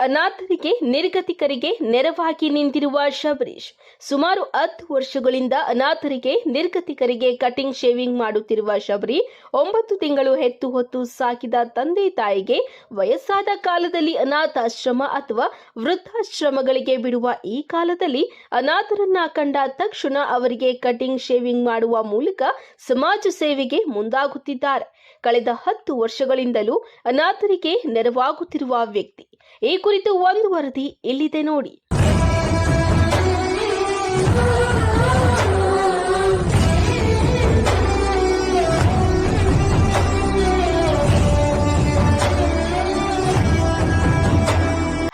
ಅನಾಥರಿಗೆ, ನಿರ್ಗತಿಕರಿಗೆ ನೆರವಾಗಿ ನಿಂತಿರುವ ಶಬರೀಶ್, ಸುಮಾರು ಹತ್ತು ವರ್ಷಗಳಿಂದ ಅನಾಥರಿಗೆ, ನಿರ್ಗತಿಕರಿಗೆ ಕಟಿಂಗ್ ಶೇವಿಂಗ್ ಮಾಡುತ್ತಿರುವ ಶಬರಿ ಒಂಬತ್ತು ತಿಂಗಳು ಹೆತ್ತು ಹೊತ್ತು ಸಾಕಿದ ತಂದೆ ತಾಯಿಗೆ ವಯಸ್ಸಾದ ಕಾಲದಲ್ಲಿ ಅನಾಥಾಶ್ರಮ ಅಥವಾ ವೃದ್ಧಾಶ್ರಮಗಳಿಗೆ ಬಿಡುವ ಈ ಕಾಲದಲ್ಲಿ ಅನಾಥರನ್ನ ಕಂಡ ತಕ್ಷಣ ಅವರಿಗೆ ಕಟಿಂಗ್ ಶೇವಿಂಗ್ ಮಾಡುವ ಮೂಲಕ ಸಮಾಜ ಸೇವೆಗೆ ಮುಂದಾಗುತ್ತಿದ್ದಾರೆ. ಕಳೆದ ಹತ್ತು ವರ್ಷಗಳಿಂದಲೂ ಅನಾಥರಿಗೆ ನೆರವಾಗುತ್ತಿರುವ ವ್ಯಕ್ತಿ ಈ ಕುರಿತು ಒಂದು ವರದಿ ಇಲ್ಲಿದೆ ನೋಡಿ.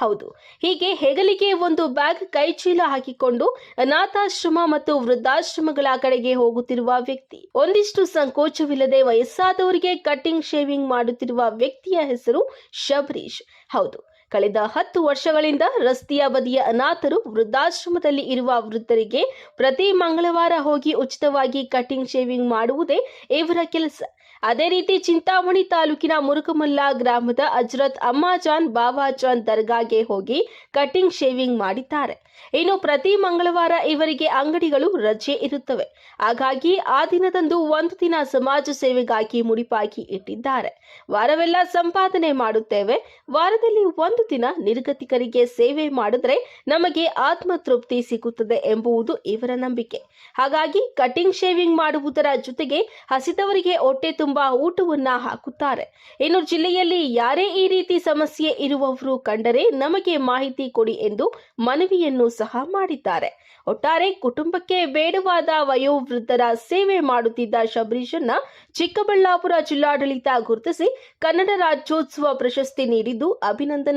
ಹೌದು, ಹೀಗೆ ಹೆಗಲಿಗೆ ಒಂದು ಬ್ಯಾಗ್ ಕೈಚೀಲ ಹಾಕಿಕೊಂಡು ಅನಾಥಾಶ್ರಮ ಮತ್ತು ವೃದ್ಧಾಶ್ರಮಗಳ ಕಡೆಗೆ ಹೋಗುತ್ತಿರುವ ವ್ಯಕ್ತಿ. ಒಂದಿಷ್ಟು ಸಂಕೋಚವಿಲ್ಲದೆ ವಯಸ್ಸಾದವರಿಗೆ ಕಟಿಂಗ್ ಶೇವಿಂಗ್ ಮಾಡುತ್ತಿರುವ ವ್ಯಕ್ತಿಯ ಹೆಸರು ಶಬರೀಶ್. ಹೌದು ಕಳೆದ ಹತ್ತು ವರ್ಷಗಳಿಂದ ರಸ್ತೆಯ ಬದಿಯ ಅನಾಥರು ವೃದ್ಧಾಶ್ರಮದಲ್ಲಿ ಇರುವ ವೃದ್ಧರಿಗೆ ಪ್ರತಿ ಮಂಗಳವಾರ ಹೋಗಿ ಉಚಿತವಾಗಿ ಕಟಿಂಗ್ ಶೇವಿಂಗ್ ಮಾಡುವುದೇ ಇವರ ಕೆಲಸ. ಅದೇ ರೀತಿ ಚಿಂತಾಮಣಿ ತಾಲೂಕಿನ ಮುರುಕಮಲ್ಲ ಗ್ರಾಮದ ಅಜ್ರತ್ ಅಮ್ಮಾಜಾನ್ ಬಾಬಾಜಾನ್ ದರ್ಗಾಗೆ ಹೋಗಿ ಕಟಿಂಗ್ ಶೇವಿಂಗ್ ಮಾಡಿದ್ದಾರೆ. ಇನ್ನು ಪ್ರತಿ ಮಂಗಳವಾರ ಇವರಿಗೆ ಅಂಗಡಿಗಳು ರಜೆ ಇರುತ್ತವೆ. ಹಾಗಾಗಿ ಆ ದಿನದಂದು ಒಂದು ದಿನ ಸಮಾಜ ಸೇವೆಗಾಗಿ ಮುಡಿಪಾಗಿ ಇಟ್ಟಿದ್ದಾರೆ. ವಾರವೆಲ್ಲ ಸಂಪಾದನೆ ಮಾಡುತ್ತೇವೆ. ವಾರದಲ್ಲಿ ದಿನ ನಿರ್ಗತಿಕರಿಗೆ ಸೇವೆ ಮಾಡಿದ್ರೆ ನಮಗೆ ಆತ್ಮತೃಪ್ತಿ ಸಿಗುತ್ತದೆ ಎಂಬುವುದು ಇವರ ನಂಬಿಕೆ. ಹಾಗಾಗಿ ಕಟಿಂಗ್ ಶೇವಿಂಗ್ ಮಾಡುವುದರ ಜೊತೆಗೆ ಹಸಿದವರಿಗೆ ಹೊಟ್ಟೆ ತುಂಬಾ ಊಟವನ್ನ ಹಾಕುತ್ತಾರೆ. ಇನ್ನು ಜಿಲ್ಲೆಯಲ್ಲಿ ಯಾರೇ ಈ ರೀತಿ ಸಮಸ್ಯೆ ಇರುವವರು ಕಂಡರೆ ನಮಗೆ ಮಾಹಿತಿ ಕೊಡಿ ಎಂದು ಮನವಿಯನ್ನು ಸಹ ಮಾಡಿದ್ದಾರೆ. ಒಟ್ಟಾರೆ ಕುಟುಂಬಕ್ಕೆ ಬೇಡವಾದ ವಯೋವೃದ್ಧರ ಸೇವೆ ಮಾಡುತ್ತಿದ್ದ ಶಬರೀಶನ್ನ ಚಿಕ್ಕಬಳ್ಳಾಪುರ ಜಿಲ್ಲಾಡಳಿತ ಗುರುತಿಸಿ ಕನ್ನಡ ರಾಜ್ಯೋತ್ಸವ ಪ್ರಶಸ್ತಿ ನೀಡಿದ್ದು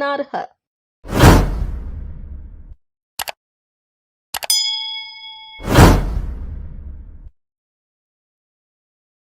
கூறினார்கள்